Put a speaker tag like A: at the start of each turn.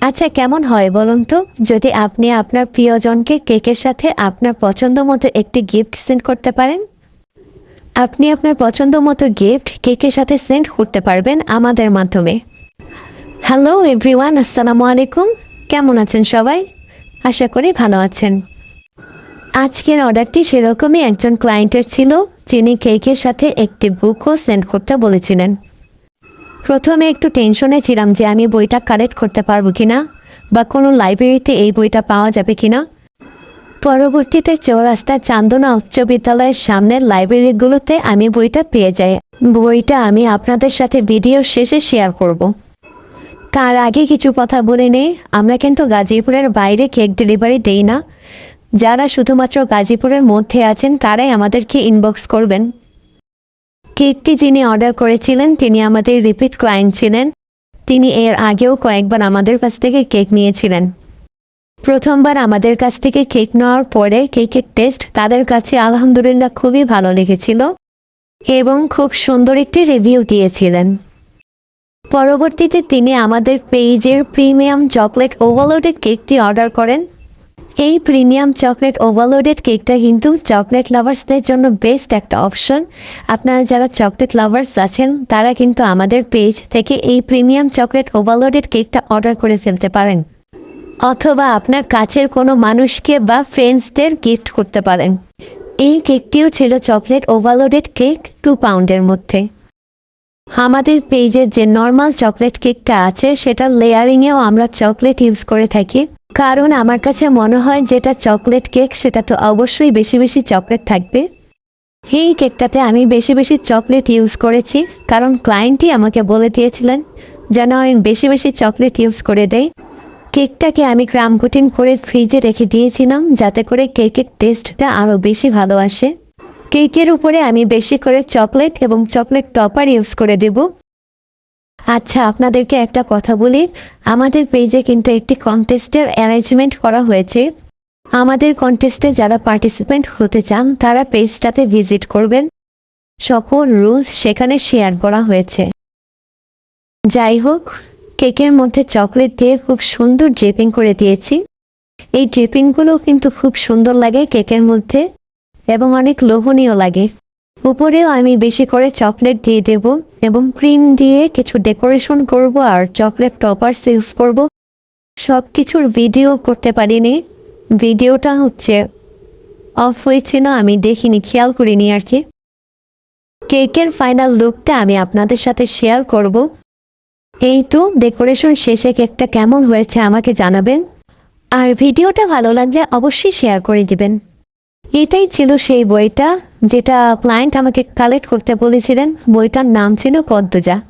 A: আচ্ছা কেমন হয় বলুন তো? যদি আপনি আপনার প্রিয়জনকে কেকের সাথে আপনার পছন্দ মতো একটি গিফট সেন্ড করতে পারেন? আপনি আপনার পছন্দ মতো গিফট কেকের সাথে সেন্ড করতে পারবেন আমাদের মাধ্যমে। হ্যালো এভরিওয়ান আসসালামু আলাইকুম। কেমন আছেন সবাই? আশা করি ভালো আছেন। আজকের অর্ডারটি সেরকমই একজন ক্লায়েন্টের ছিল, যিনি কেকের সাথে একটি বুকও সেন্ড করতে বলেছিলেন। প্রথমে একটু টেনশনে ছিলাম যে আমি বইটা কালেক্ট করতে পারব কিনা, বা কোনো লাইব্রেরিতে এই বইটা পাওয়া যাবে কিনা। পরবর্তীতে চৌরাস্তার চান্দনা উচ্চ বিদ্যালয়ের সামনের লাইব্রেরিগুলোতে আমি বইটা পেয়ে যাই। বইটা আমি আপনাদের সাথে ভিডিও শেষে শেয়ার করব। তার আগে কিছু কথা বলে নেই, আমরা কিন্তু গাজীপুরের বাইরে কেক ডেলিভারি দেই না। যারা শুধুমাত্র গাজীপুরের মধ্যে আছেন, তারাই আমাদেরকে ইনবক্স করবেন। কেকটি যিনি অর্ডার করেছিলেন, তিনি আমাদের রিপিট ক্লায়েন্ট ছিলেন। তিনি এর আগেও কয়েকবার আমাদের কাছ থেকে কেক নিয়েছিলেন। প্রথমবার আমাদের কাছ থেকে কেক নেওয়ার পরে কেকের টেস্ট তাদের কাছে আলহামদুলিল্লাহ খুবই ভালো লেগেছিল এবং খুব সুন্দর একটি রিভিউ দিয়েছিলেন। পরবর্তীতে তিনি আমাদের পেইজের প্রিমিয়াম চকলেট ওভারলোডেড কেকটি অর্ডার করেন। এই প্রিমিয়াম চকলেট ওভারলোডেড কেকটা কিন্তু চকলেট লাভার্সদের জন্য বেস্ট একটা অপশন। আপনারা যারা চকলেট লাভার্স আছেন, তারা কিন্তু আমাদের পেজ থেকে এই প্রিমিয়াম চকলেট ওভারলোডেড কেকটা অর্ডার করে ফেলতে পারেন। অথবা আপনার কাছের কোনো মানুষকে বা ফ্রেন্ডসদের গিফট করতে পারেন। এই কেকটিও ছিল চকলেট ওভারলোডেড কেক টু পাউন্ডের মধ্যে। আমাদের পেজের যে নর্মাল চকলেট কেকটা আছে সেটা লেয়ারিংয়েও আমরা চকলেট ইউজ করে থাকি। কারণ আমার কাছে মনে হয় যেটা চকলেট কেক, সেটা তো অবশ্যই বেশি বেশি চকলেট থাকবে। এই কেকটাতে আমি বেশি বেশি চকলেট ইউজ করেছি, কারণ ক্লায়েন্টই আমাকে বলে দিয়েছিলেন যেন আমি বেশি বেশি চকলেট ইউজ করে দেয় কেকটাকে আমি ক্রাম কুটিং করে ফ্রিজে রেখে দিয়েছিলাম, যাতে করে কেকের টেস্টটা আরও বেশি ভালো আসে। কেকের উপরে আমি বেশি করে চকলেট এবং চকলেট টপার ইউজ করে দেব। আচ্ছা আপনাদেরকে একটা কথা বলি। আমাদের পেজে কিন্তু একটি কন্টেস্টের অ্যারেঞ্জমেন্ট করা হয়েছে। আমাদের কন্টেস্টে যারা পার্টিসিপেন্ট হতে চান, তারা পেজটাতে ভিজিট করবেন। সকল রুলস সেখানে শেয়ার করা হয়েছে। যাই হোক, কেকের মধ্যে চকলেট দিয়ে খুব সুন্দর ড্রেপিং করে দিয়েছি। এই ড্রেপিংগুলো কিন্তু খুব সুন্দর লাগে কেকের মধ্যে এবং অনেক লোভনীয় লাগে। উপরেও আমি বেশি করে চকলেট দিয়ে দেব এবং ক্রিম দিয়ে কিছু ডেকোরেশন করব আর চকলেট টপার্স ইউজ করব। সব কিছুর ভিডিও করতে পারিনি। ভিডিওটা হচ্ছে অফ হয়েছে না, আমি দেখিনি, খেয়াল করিনি আর কি। কেকের ফাইনাল লুকটা আমি আপনাদের সাথে শেয়ার করব। এই তো, ডেকোরেশন শেষে কেকটা কেমন হয়েছে আমাকে জানাবেন। আর ভিডিওটা ভালো লাগলে অবশ্যই শেয়ার করে দিবেন। এটাই ছিল সেই বইটা যেটা ক্লায়েন্ট আমাকে কালেক্ট করতে বলেছিলেন। বইটার নাম ছিল পদ্মজা।